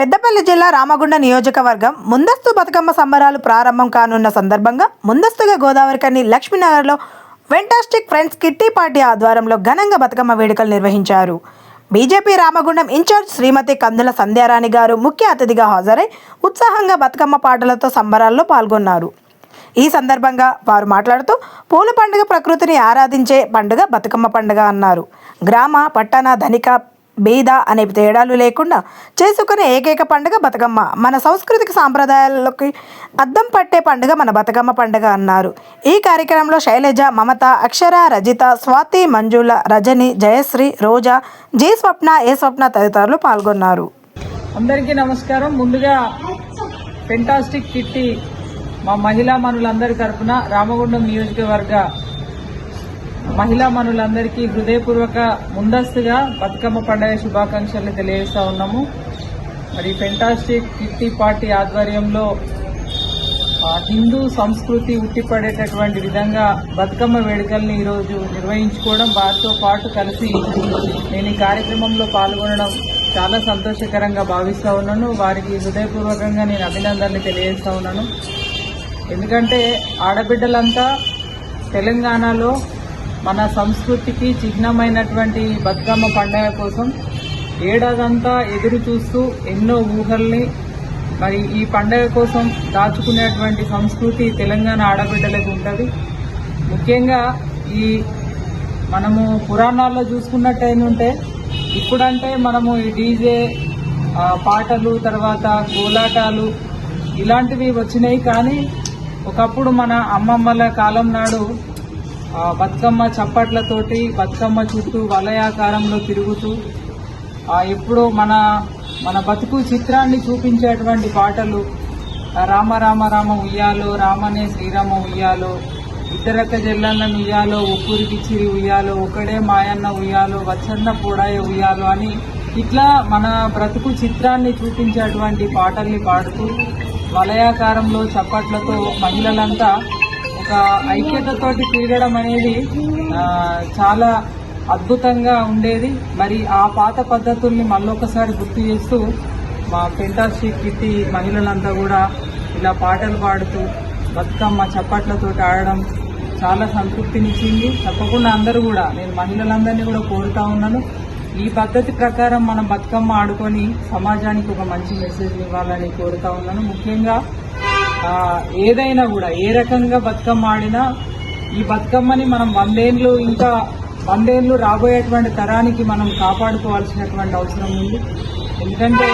పెద్దపల్లి జిల్లా రామగుండ నియోజకవర్గం ముందస్తు బతుకమ్మ సంబరాలు ప్రారంభం కానున్న సందర్భంగా ముందస్తుగా గోదావరి కన్ని లక్ష్మీనగర్లో వెంటాస్టిక్ ఫ్రెండ్స్ కిట్టి పార్టీ ఆధ్వర్యంలో ఘనంగా బతుకమ్మ వేడుకలు నిర్వహించారు. BJP Ramagundam in charge Shrimati Kandula Sandhya Rani garu ముఖ్య అతిథిగా హాజరై ఉత్సాహంగా బతుకమ్మ పాటలతో సంబరాల్లో పాల్గొన్నారు. ఈ సందర్భంగా వారు మాట్లాడుతూ పూల పండుగ ప్రకృతిని ఆరాధించే పండుగ బతుకమ్మ పండుగ అన్నారు. గ్రామ పట్టణ ధనిక బీద అనే తేడాలు లేకుండా చేసుకునే ఏకైక పండుగ బతుకమ్మ. మన సాంస్కృతిక సాంప్రదాయాలకి అద్దం పట్టే పండుగ మన బతుకమ్మ పండుగ అన్నారు. ఈ కార్యక్రమంలో శైలజ మమత అక్షర రజిత స్వాతి మంజుల రజని జయశ్రీ రోజా జే స్వప్న ఏ స్వప్న తదితరులు పాల్గొన్నారు. అందరికీ నమస్కారం. ముందుగా ఫెంటాస్టిక్ కిట్టి మా మహిళా మనులందరి తరఫున రామగుండం నియోజకవర్గ మహిళా మనులందరికీ హృదయపూర్వక ముందస్తుగా బతుకమ్మ పండుగ శుభాకాంక్షలు తెలియజేస్తా ఉన్నాము. మరి ఫెంటాస్టిక్ కిట్టి పార్టీ ఆధ్వర్యంలో హిందూ సంస్కృతి ఉట్టిపడేటటువంటి విధంగా బతుకమ్మ వేడుకల్ని ఈరోజు నిర్వహించుకోవడం వారితో పాటు కలిసి నేను ఈ కార్యక్రమంలో పాల్గొనడం చాలా సంతోషకరంగా భావిస్తూ ఉన్నాను. వారికి హృదయపూర్వకంగా నేను అభినందనలు తెలియజేస్తూ ఉన్నాను. ఎందుకంటే ఆడబిడ్డలంతా తెలంగాణలో మన సంస్కృతికి చిహ్నమైనటువంటి బతుకమ్మ పండుగ కోసం ఏడాదంతా ఎదురు చూస్తూ ఎన్నో ఊహల్ని మరి ఈ పండగ కోసం దాచుకునేటువంటి సంస్కృతి తెలంగాణ ఆడబిడ్డలకు ఉంటుంది. ముఖ్యంగా ఈ మనము పురాణాల్లో చూసుకున్నట్టయితే ఇప్పుడంటే మనము ఈ డీజే పాటలు తర్వాత కోలాటాలు ఇలాంటివి వచ్చినాయి కానీ ఒకప్పుడు మన అమ్మమ్మల కాలం నాడు బతుకమ్మ చప్పట్లతోటి బతుకమ్మ చుట్టూ వలయాకారంలో తిరుగుతూ ఎప్పుడో మన మన బతుకు చిత్రాన్ని చూపించేటువంటి పాటలు రామ రామ రామ ఉయ్యాలో రామనే శ్రీరామ ఉయ్యాలో ఇద్దరక్క జల్లన్న ఉయ్యాలో ఉప్పురికి చిరి ఉయ్యాలో ఒకడే మాయన్న ఉయ్యాలో వచ్చన్న పూడాయ ఉయ్యాలో అని ఇట్లా మన బ్రతుకు చిత్రాన్ని చూపించేటువంటి పాటల్ని పాడుతూ వలయాకారంలో చప్పట్లతో మహిళలంతా ఒక ఐక్యతతోటి తిరగడం అనేది చాలా అద్భుతంగా ఉండేది. మరి ఆ పాత పద్ధతుల్ని మళ్ళొకసారి గుర్తు చేస్తూ మా పెంటాస్టిక్ కిట్టి మహిళలంతా కూడా ఇలా పాటలు పాడుతూ బతుకమ్మ చప్పట్లతో ఆడడం చాలా సంతృప్తినిచ్చింది. తప్పకుండా అందరూ కూడా నేను మహిళలందరినీ కూడా కోరుతా ఉన్నాను. ఈ పద్ధతి ప్రకారం మనం బతుకమ్మ ఆడుకొని సమాజానికి ఒక మంచి మెసేజ్ ఇవ్వాలని కోరుతా ఉన్నాను. ముఖ్యంగా ఏదైనా కూడా ఏ రకంగా బతుకమ్మ ఆడినా ఈ బతుకమ్మని మనం వందేళ్ళు ఇంకా వందేళ్ళు రాబోయేటువంటి తరానికి మనం కాపాడుకోవాల్సినటువంటి అవసరం ఉంది. ఎందుకంటే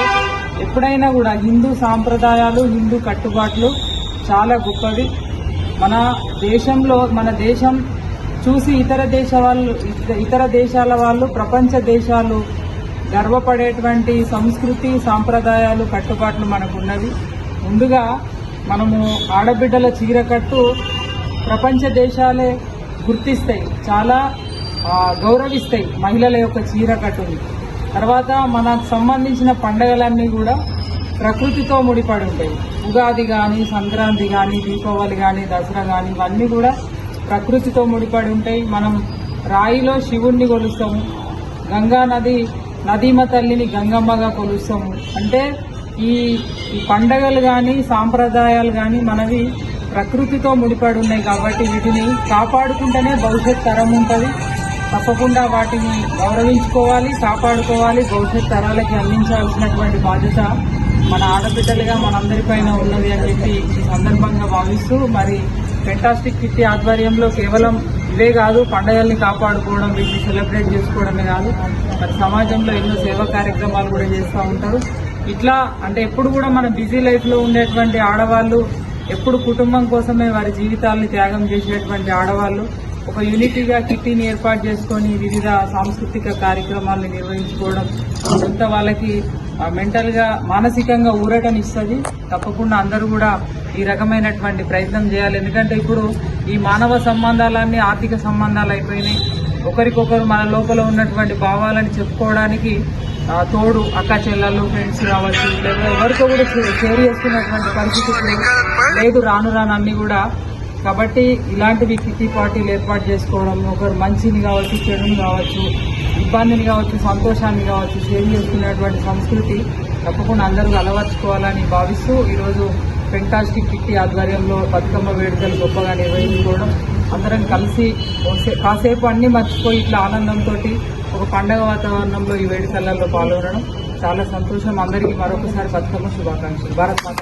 ఎప్పుడైనా కూడా హిందూ సాంప్రదాయాలు హిందూ కట్టుబాట్లు చాలా గొప్పవి. మన దేశంలో మన దేశం చూసి ఇతర దేశ వాళ్ళు ఇతర దేశాల వాళ్ళు ప్రపంచ దేశాలు గర్వపడేటువంటి సంస్కృతి సాంప్రదాయాలు కట్టుబాట్లు మనకున్నవి. ముందుగా మనము ఆడబిడ్డల చీరకట్టు ప్రపంచ దేశాలే గుర్తిస్తాయి చాలా గౌరవిస్తాయి మహిళల యొక్క చీరకట్టుని తర్వాత మనకు సంబంధించిన పండగలన్నీ కూడా ప్రకృతితో ముడిపడి ఉంటాయి. ఉగాది కానీ సంక్రాంతి కానీ దీపావళి కానీ దసరా కానీ ఇవన్నీ కూడా ప్రకృతితో ముడిపడి ఉంటాయి. మనం రాయిలో శివుణ్ణి కొలుస్తాము గంగా నది నదీమ తల్లిని గంగమ్మగా కొలుస్తాము. అంటే ఈ పండగలు కానీ సాంప్రదాయాలు కానీ మనవి ప్రకృతితో ముడిపడి ఉన్నాయి కాబట్టి వీటిని కాపాడుకుంటేనే భవిష్యత్ తరం ఉంటుంది. తప్పకుండా వాటిని గౌరవించుకోవాలి కాపాడుకోవాలి. భవిష్యత్ తరాలకి అందించాల్సినటువంటి బాధ్యత మన ఆడబిడ్డలుగా మనందరిపైన ఉన్నది అని చెప్పి ఈ సందర్భంగా భావిస్తూ మరి ఫెంటాస్టిక్ కిట్టి ఆధ్వర్యంలో కేవలం ఇవే కాదు పండగల్ని కాపాడుకోవడం వీటిని సెలబ్రేట్ చేసుకోవడమే కాదు. మరి సమాజంలో ఎన్నో సేవా కార్యక్రమాలు కూడా చేస్తూ ఉంటారు. ఇట్లా అంటే ఎప్పుడు కూడా మన బిజీ లైఫ్లో ఉండేటువంటి ఆడవాళ్ళు ఎప్పుడు కుటుంబం కోసమే వారి జీవితాలను త్యాగం చేసేటువంటి ఆడవాళ్ళు ఒక యూనిటీగా కిట్టీని ఏర్పాటు చేసుకొని వివిధ సాంస్కృతిక కార్యక్రమాలను నిర్వహించుకోవడం కొంత వాళ్ళకి మెంటల్గా మానసికంగా ఊరటనిస్తుంది తప్పకుండా అందరూ కూడా ఈ రకమైనటువంటి ప్రయత్నం చేయాలి. ఎందుకంటే ఇప్పుడు ఈ మానవ సంబంధాలన్నీ ఆర్థిక సంబంధాలు అయిపోయినాయి. ఒకరికొకరు మన లోపల ఉన్నటువంటి భావాలని చెప్పుకోవడానికి తోడు అక్క చెల్లెళ్ళు ఫ్రెండ్స్ కావచ్చు లేదా ఎవరితో కూడా షేర్ చేసుకున్నటువంటి పరిస్థితి లేదు రాను రాను అన్ని కూడా. కాబట్టి ఇలాంటివి కిట్టి పార్టీలు ఏర్పాటు చేసుకోవడం ఒకరు మంచిని కావచ్చు చెడుని కావచ్చు ఇబ్బందిని కావచ్చు సంతోషాన్ని కావచ్చు షేర్ చేసుకునేటువంటి సంస్కృతి తప్పకుండా అందరూ అలవర్చుకోవాలని భావిస్తూ ఈరోజు ఫెంటాస్టిక్ కిట్టి ఆధ్వర్యంలో బతుకమ్మ వేడుకలు గొప్పగా నిర్వహించుకోవడం అందరం కలిసి కాసేపు అన్నీ మర్చిపోయి ఇట్లా ఆనందంతో ఒక పండగ వాతావరణంలో ఈ వేడుకలలో పాల్గొనడం చాలా సంతోషం. అందరికీ మరొకసారి బతుకమ్మ శుభాకాంక్షలు. భారత్ మాత